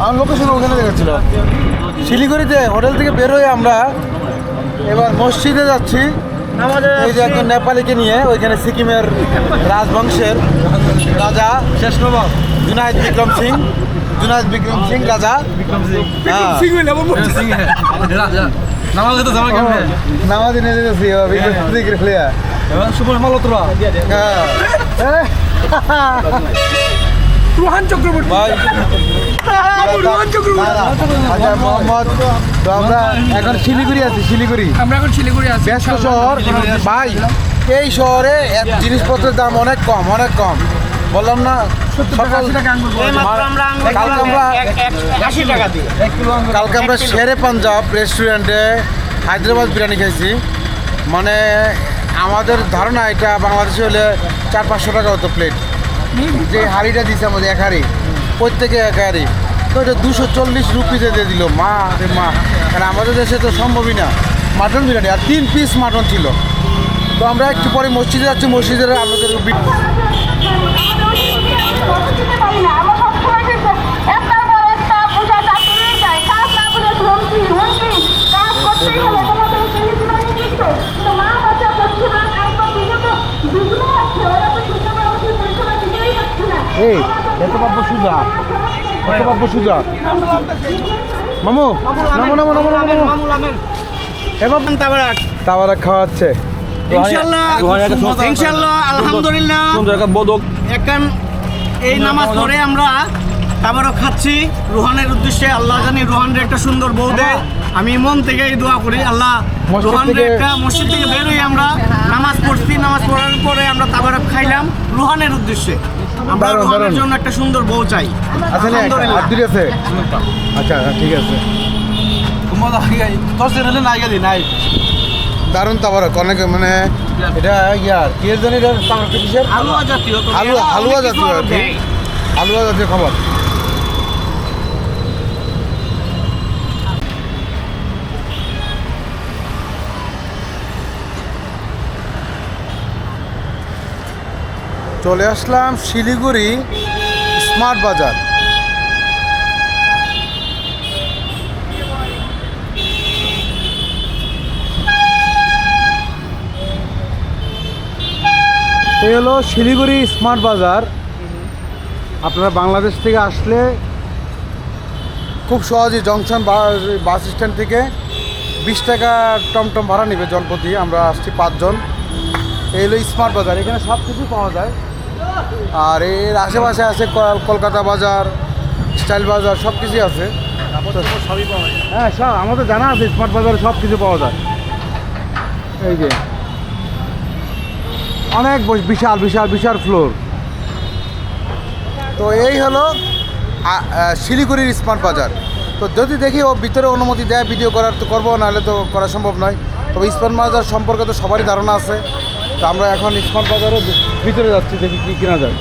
আমার লোকেশন ওখানে দেখাচ্ছিল। শিলিগুড়িতে হোটেল থেকে বের হয়ে আমরা এবার মসজিদে যাচ্ছি। এই যে একজন নেপালিকে নিয়ে ওইখানে সিকিমের রাজবংশের রাজা শেষ নবাব জুনায়দ বিক্রম সিং। জুনায়দ বিক্রম সিং রাজা। হ্যাঁ। নামাজ তো জামা কেমনে নামাজ নিয়ে যেতেছি বিক্রম সিং খেলিয়া সুবল মালত্রা হ্যাঁ। রোহান ভাই। চক্রবর্তী আচ্ছা মোহাম্মদ তো আমরা এখন শিলিগুড়ি আছি। শিলিগুড়ি আমরা এখন শিলিগুড়ি আছি ব্যস্ত শহর। ভাই এই শহরে এক জিনিসপত্রের দাম অনেক কম অনেক কম। বললাম না কালকে আমরা আশি কালকে আমরা শেরে পাঞ্জাব রেস্টুরেন্টে হায়দ্রাবাদ বিরিয়ানি খাইছি। মানে আমাদের ধারণা এটা বাংলাদেশে হলে চার পাঁচশো টাকা হতো প্লেট যে হাড়িটা দিছে আমাদের এক হাঁড়ি প্রত্যেকে এক হাঁড়ি। এটা দুশো চল্লিশ রুপিতে দিয়ে দিল। মা রে মা কারণ আমাদের দেশে তো সম্ভবই না। মাটন বিরিয়ানি, আর তিন পিস মাটন ছিল। তো আমরা একটু পরে মসজিদে যাচ্ছি মসজিদের আমাদের এই, এত পাবো সুজা। এত সুজা মামু নামো নামো নামো নামো। এবার তাওয়ারা খাওয়াচ্ছে। ইনশাল্লাহ ইনশাল্লাহ আলহামদুলিল্লাহ। সুন্দর একটা বদক এখন এই নামাজ পড়ে আমরা তারপরও খাচ্ছি। রোহানের উদ্দেশ্যে আল্লাহ জানি রোহানের একটা সুন্দর বউ দেয়। আমি মন থেকে এই দোয়া করি আল্লাহ মসজিদ রোহানের থেকে- একটা মসজিদ থেকে বের হয়ে আমরা নামাজ পড়ছি। নামাজ পড়ার পরে আমরা তাবারক খাইলাম রোহানের উদ্দেশ্যে। আমরা ঘরের জন্য একটা সুন্দর বউ চাই। আলহামদুলিল্লাহ। আব্দুল আছে? আচ্ছা ঠিক আছে। তোর সেরে নাই গাদি নাই দারুণ তাবারক অনেক মানে এটা ইয়ার কি জানি এটা? হালুয়া জাতীয় হালুয়া হালুয়া জাতীয় হালুয়া জাতীয় খাবার। চলে আসলাম শিলিগুড়ি স্মার্ট বাজার। এই হলো শিলিগুড়ি স্মার্ট বাজার। আপনারা বাংলাদেশ থেকে আসলে খুব সহজেই জংশন বাস স্ট্যান্ড থেকে বিশ টাকা টমটম ভাড়া নেবে জনপ্রতি। আমরা আসছি পাঁচজন। এই হলো স্মার্ট বাজার এখানে সব কিছু পাওয়া যায়। আর এর আশেপাশে আছে কল- কলকাতা বাজার স্টাইল বাজার সব কিছুই আছে সবই পাওয়া যায়। হ্যাঁ সব আমাদের জানা আছে স্মার্ট বাজারে সব কিছু পাওয়া যায়। এই যে অনেক বিশাল বিশাল বিশাল ফ্লোর তো এই হলো শিলিগুড়ির স্মার্ট বাজার। তো যদি দেখি ও ভিতরে অনুমতি দেয় ভিডিও করার তো করব নাহলে তো করা সম্ভব নয়। তবে স্মার্ট বাজার সম্পর্কে তো সবারই ধারণা আছে। তো আমরা এখন স্মার্ট বাজারের ভিতরে যাচ্ছি দেখি কি কেনা যায়।